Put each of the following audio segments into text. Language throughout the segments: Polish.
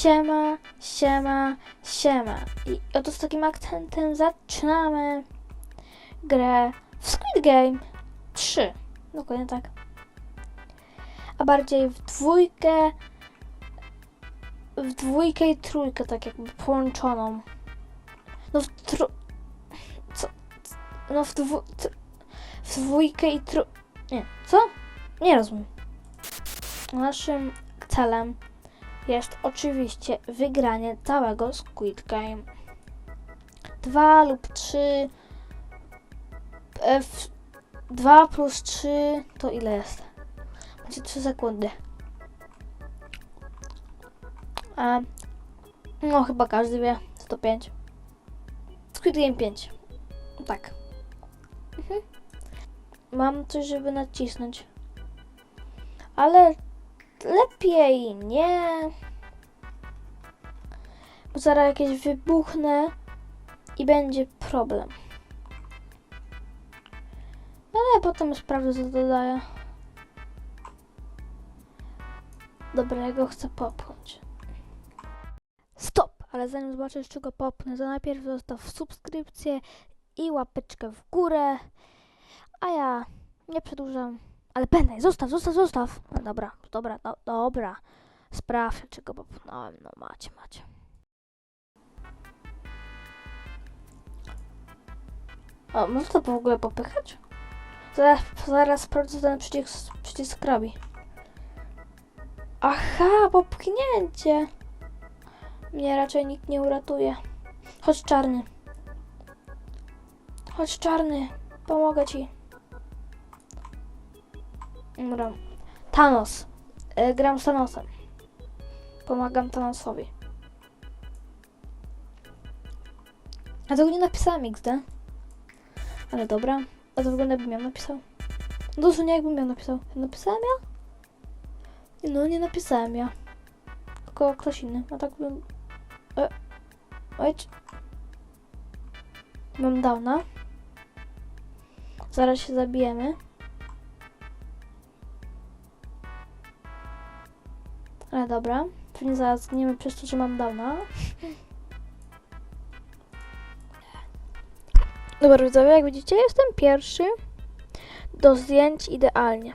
Siema, siema, siema. I oto z takim akcentem zaczynamy grę w Squid Game 3. Dokładnie tak. A bardziej w dwójkę, w dwójkę i trójkę, tak jakby połączoną. No w tru... Co? No w dwu... tr- W dwójkę i tru... Nie, co? Nie rozumiem. Naszym celem jest oczywiście wygranie całego Squid Game. Dwa lub trzy. F, 2 plus 3 to ile jest? Będzie 3 sekundy. No chyba każdy wie, co to 5. Squid Game 5. Tak. Mhm. Mam coś, żeby nacisnąć. Ale lepiej nie. Bo zaraz jakieś wybuchnę i będzie problem. No ale potem sprawdzę, co dodaję. Dobra, ja go chcę popchnąć. Stop! Ale zanim zobaczysz, czego popchnę, to najpierw zostaw subskrypcję i łapeczkę w górę. A ja nie przedłużam. Ale będę, zostaw, zostaw, zostaw. No dobra, dobra, do, dobra. Sprawdź, czy go popchnąłem. No macie, macie. O, można to w ogóle popychać? Zaraz, zaraz sprawdzę, ten przycisk, przycisk robi. Aha, popchnięcie. Mnie raczej nikt nie uratuje. Chodź czarny. Chodź czarny, pomogę ci. Dobra. Thanos. E, gram z Thanosem. Pomagam Thanosowi. A tego nie napisałem XD. Ale dobra. A to wygląda jakbym ja napisał. No dosłownie jakbym ja napisał. Napisałem ja? No nie napisałem ja. Tylko ktoś inny. A tak bym... E... Oj. Mam downa. Zaraz się zabijemy. Ale dobra. Pewnie zaraz zgniemy przez to, że mam downa. Dobra, widzowie, jak widzicie, jestem pierwszy do zdjęć idealnie.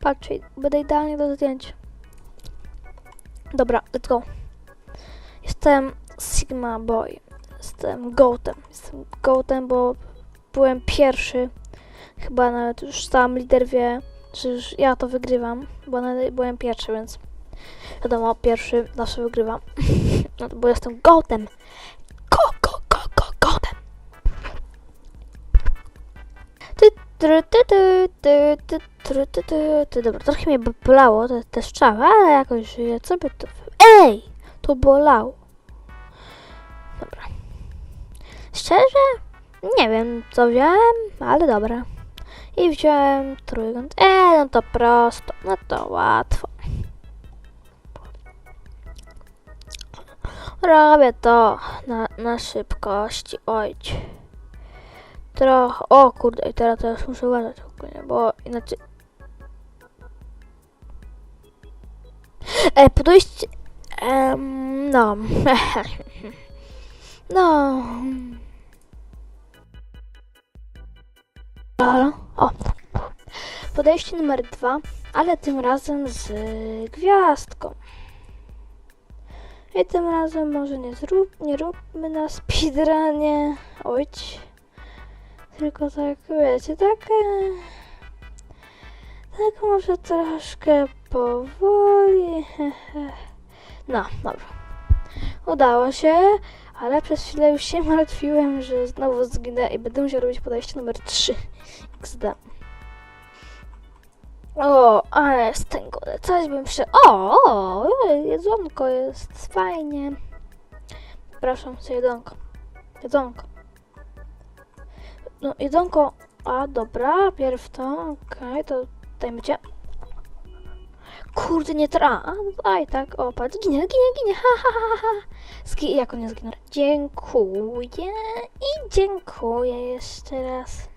Patrzcie, będę idealnie do zdjęć. Dobra, let's go. Jestem Sigma Boy. Jestem Goatem. Jestem Goatem, bo byłem pierwszy. Chyba nawet już sam lider wie, czy już ja to wygrywam, bo byłem pierwszy, więc wiadomo, pierwszy zawsze wygrywam, no, bo jestem gołtem. Go, go, go, go, gołtem. Ty, try, ty, ty, ty, ty, try, ty, ty, ty, dobra, trochę mnie bolało te, te strzały, ale jakoś żyję, co by to... Ej! To bolało. Dobra. Szczerze? Nie wiem, co wziąłem, ale dobra. I wziąłem trójkąt. E, no to prosto, no to łatwo. Robię to na, na szybkości. Ojć. Trochę. O kurde, i teraz, teraz muszę uważać ogólnie, bo inaczej. E, podejście. Em, no. no. Halo? O. Podejście numer dwa, ale tym razem z gwiazdką. I tym razem może nie zrób, nie róbmy na speedrunie. Ojć. Tylko tak, wiecie, tak... e, Tak może troszkę powoli. No, dobra. Udało się, ale przez chwilę już się martwiłem, że znowu zginę i będę musiał robić podejście numer 3. XD. O, ale z tego coś bym przy... O, o, jedzonko jest fajnie. Przepraszam, co jedzonko. Jedzonko. No, jedzonko... A, dobra, pierw to, okej, to dajmy cię. Kurde, nie tra... A, aj, tak, o, patrz, ginie, ginie, ginie, ha, ha, ha, ha. Zgi... Jak on nie zginął? Dziękuję i dziękuję jeszcze raz.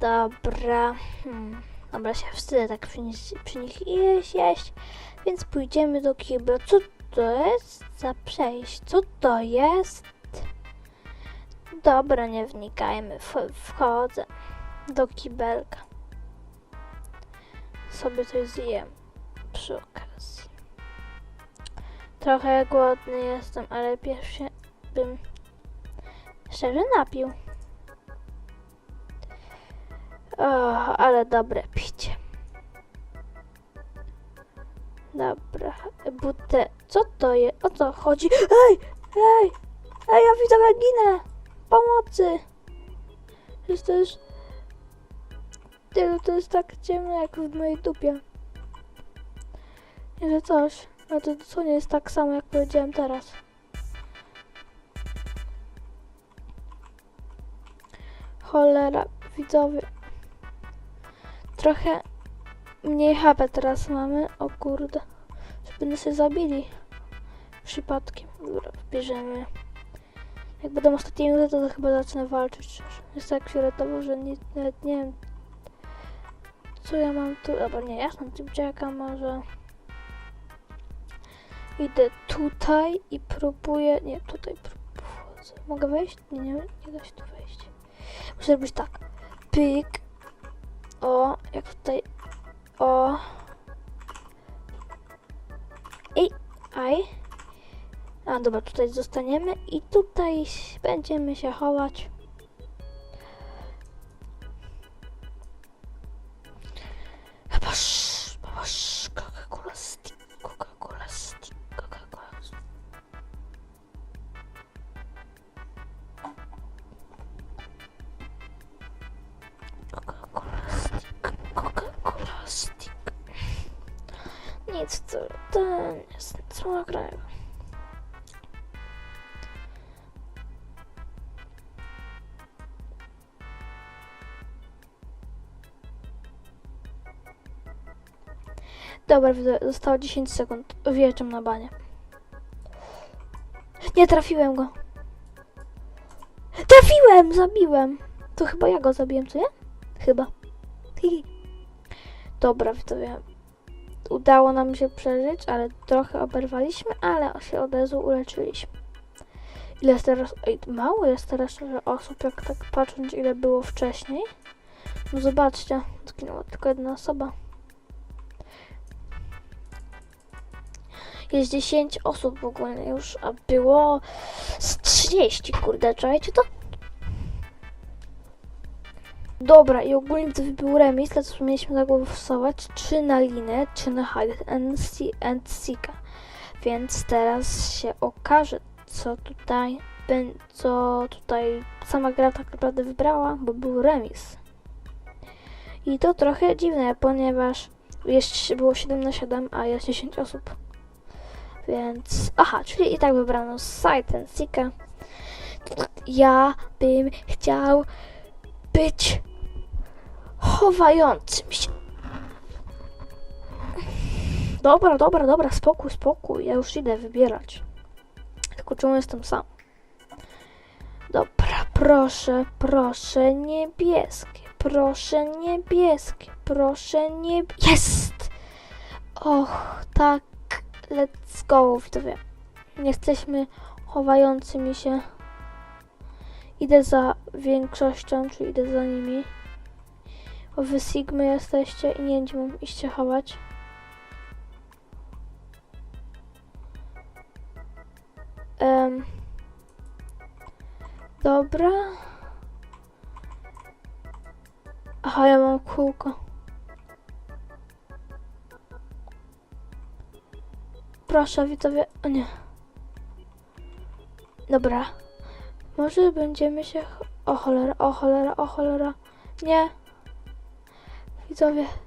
Dobra, hmm. Dobra, się wstydzę tak przy nich, przy nich jeść, jeść. więc pójdziemy do kibla. Co to jest za przejść? Co to jest? Dobra, nie wnikajmy. Wch- Wchodzę do kibelka. Sobie coś zjem przy okazji. Trochę głodny jestem, ale pierwszy bym szczerze napił. O, ale dobre picie. Dobra, butę. Co to jest? O co chodzi? Ej! Ej! Ej, ja widzę, jak ginę! Pomocy! Jest... Nie, no to jest tak ciemno jak w mojej dupie. Nie, że coś. No to co nie jest tak samo jak powiedziałem teraz. Cholera, widzowie. Trochę mniej HP teraz mamy. O kurde. Żeby nas się zabili. Przypadkiem. Dobra, bierzemy. Jak będą ostatnie minuty, to chyba zacznę walczyć. Jest tak fioletowo, że nie, nawet nie wiem. Co ja mam tu? Dobra, nie, ja mam typciaka może. Idę tutaj i próbuję. Nie, tutaj próbuję. Mogę wejść? Nie, nie, nie da się tu wejść. Muszę zrobić tak. Pyk. O, jak tutaj. O. Ej, aj. A dobra, tutaj zostaniemy i tutaj będziemy się chować. Nic, to, to jest słowa kraju. Dobra, zostało 10 sekund. Wjeżdżam na banie. Nie trafiłem go. Trafiłem! Zabiłem! To chyba ja go zabiłem, co nie? Chyba. Hihi. Dobra, widzowie. Udało nam się przeżyć, ale trochę oberwaliśmy, ale się od razu uleczyliśmy. Ile jest teraz... Ej, mało jest teraz osób, jak tak patrząc ile było wcześniej. No zobaczcie, zginęła tylko jedna osoba. Jest 10 osób w ogóle już, a było z 30, kurde, czajcie to? Dobra, i ogólnie to był remis, dlatego mieliśmy zagłosować czy na linę, czy na hide and, see, and seeka. Więc teraz się okaże, co tutaj, co tutaj sama gra tak naprawdę wybrała, bo był remis. I to trochę dziwne, ponieważ jest, było 7 na 7, a jest 10 osób. Więc, aha, czyli i tak wybrano Sight and Seeka. Ja bym chciał być chowającym się. Dobra, dobra, dobra, spokój, spokój. Ja już idę wybierać. Tylko czemu jestem sam? Dobra, proszę, proszę, niebieskie. Proszę, niebieskie. Proszę, nie... Jest! Och, tak. Let's go, widzowie. Jesteśmy chowającymi się. Idę za większością, czy idę za nimi. Bo wy Sigmy jesteście i nie iść się chować. Em, dobra. Aha, ja mam kółko. Proszę, widzowie. O nie. Dobra. Może będziemy się. O cholera, o cholera, o cholera. Nie. Widzowie. Ej.